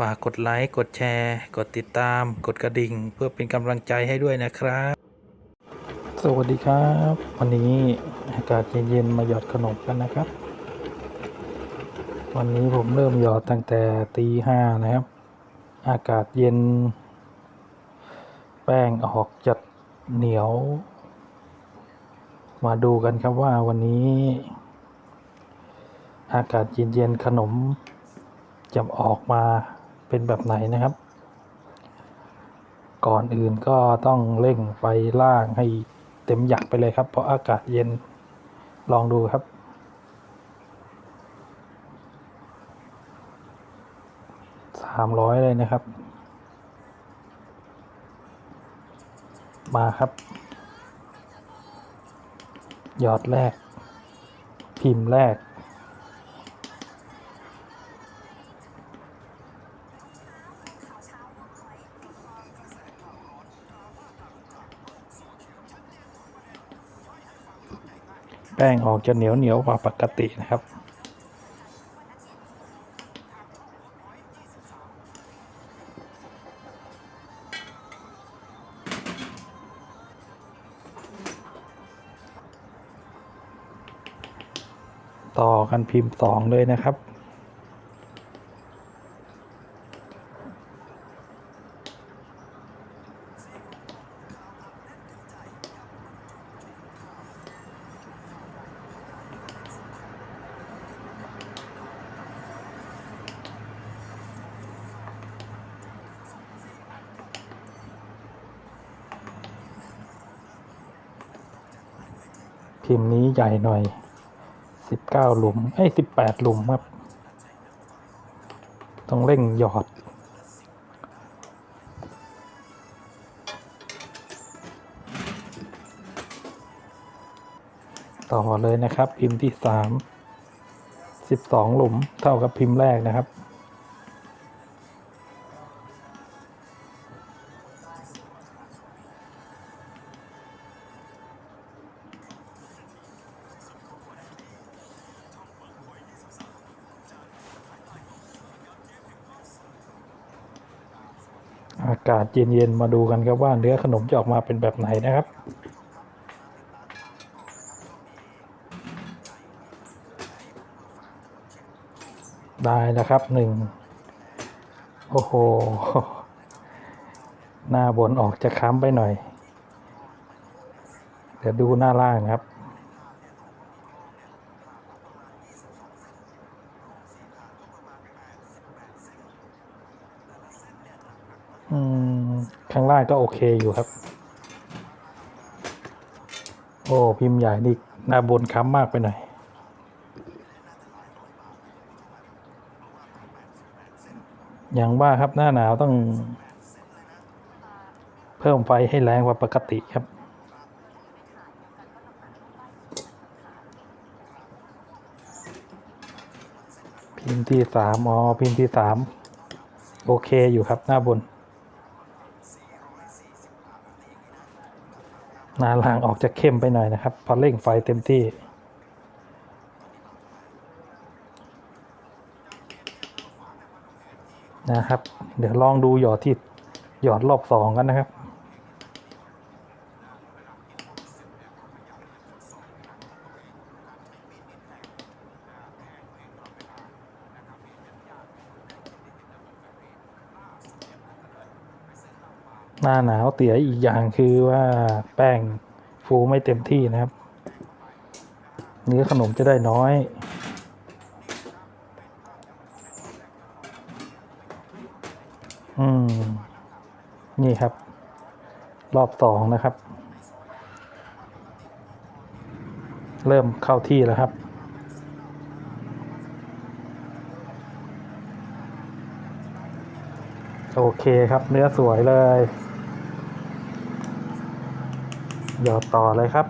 ฝากกดไลค์ กดแชร์ กดติดตาม กดกระดิ่ง เพื่อเป็นกำลังใจให้ด้วยนะครับ สวัสดีครับ วันนี้อากาศเย็นๆมาหยอดขนมกันนะครับ วันนี้ผมเริ่มหยอดตั้งแต่ตีห้านะครับ อากาศเย็น แป้งออกจัดเหนียว มาดูกันครับว่าวันนี้ อากาศเย็นๆขนมจะออกมา เป็นแบบไหนนะครับ ก่อนอื่นก็ต้องเร่งไฟล่างให้เต็มหยักไปเลยครับ เพราะอากาศเย็นลองดูครับสามร้อยเลยนะครับ มาครับ หยอดแรก พิมพ์แรก แป้งออกจะเหนียวเหนียวกว่าปกตินะครับ ต่อกันพิมพ์สองเลยนะครับ พิมพ์นี้ใหญ่หน่อยสิบเก้าหลุมไอ้สิบแปดหลุมครับ ต้องเร่งหยอดต่อเลยนะครับ พิมพ์ที่สามสิบสองหลุมเท่ากับพิมพ์แรกนะครับ อากาศเย็นๆมาดูกันครับว่าเนื้อขนมจะออกมาเป็นแบบไหนนะครับได้แล้วครับหนึ่งโอ้โห หน้าบนออกจะค้ำไปหน่อย เดี๋ยวดูหน้าล่างครับ อืมข้างล่างก็โอเคอยู่ครับ โอ้พิมพ์ใหญ่นี่หน้าบนค้ำมากไปหน่อยอย่างว่าครับหน้าหนาวต้อง เพิ่มไฟให้แรงกว่าปกติครับ พิมพ์ที่สามอ๋อพิมพ์ที่สามโอเคอยู่ครับหน้าบน หน้าล่างออกจะเข้มไปหน่อยนะครับ พอเร่งไฟเต็มที่ นะครับ เดี๋ยวลองดูหยอดที่หยอดรอบสองกันนะครับ หน้าหนาวเตี๋ยอีกอย่างคือว่าแป้งฟูไม่เต็มที่นะครับ เนื้อขนมจะได้น้อยอืม นี่ครับ รอบสองนะครับ เริ่มเข้าที่แล้วครับ โอเคครับ เนื้อสวยเลย ยอดต่อเลยครับ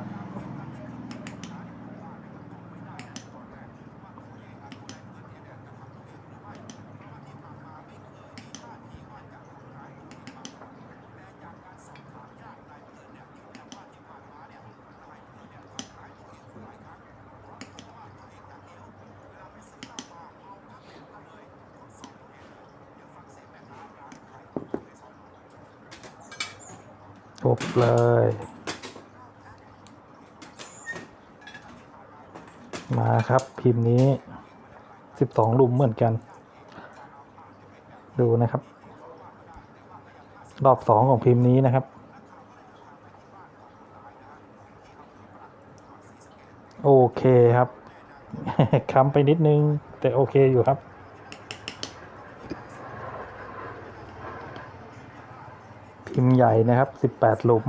กบเลย มาครับพิมพ์นี้สิบสองลุมเหมือนกัน ดูนะครับ รอบสองของพิมพ์นี้นะครับ โอเคครับค้ำไปนิดนึง แต่โอเคอยู่ครับพิมพ์ใหญ่นะครับสิบแปดหลุม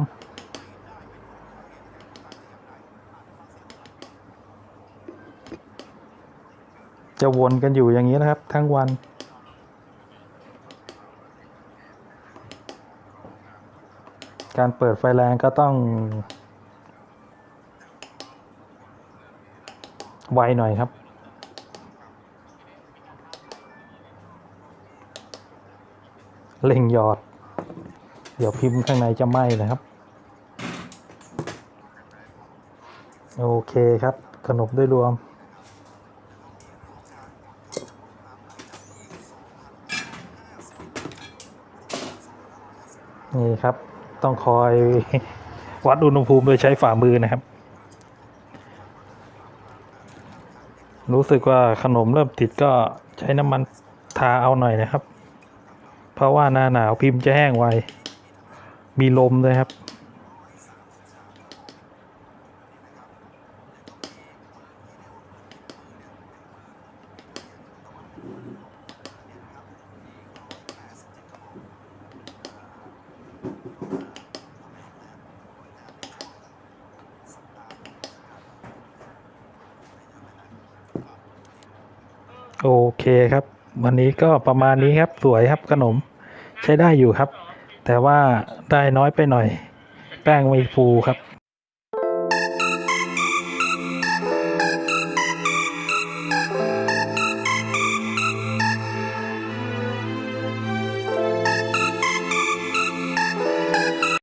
จะวนกันอยู่อย่างนี้นะครับ ทั้งวัน การเปิดไฟแรงก็ต้อง ไวหน่อยครับเล่งหยอด เดี๋ยวพิมพ์ข้างในจะไหม้นะครับ โอเคครับ ขนมด้วยรวม นี่ครับ ต้องคอยวัดอุณหภูมิโดยใช้ฝ่ามือนะครับ รู้สึกว่าขนมเริ่มติดก็ใช้น้ำมันทาเอาหน่อยนะครับ เพราะว่าหน้าหนาวพิมพ์จะแห้งไว มีลมด้วยครับ โอเคครับ วันนี้ก็ประมาณนี้ครับสวยครับขนมใช้ได้อยู่ครับ แต่ว่าได้น้อยไปหน่อย แป้งไม่ฟูครับ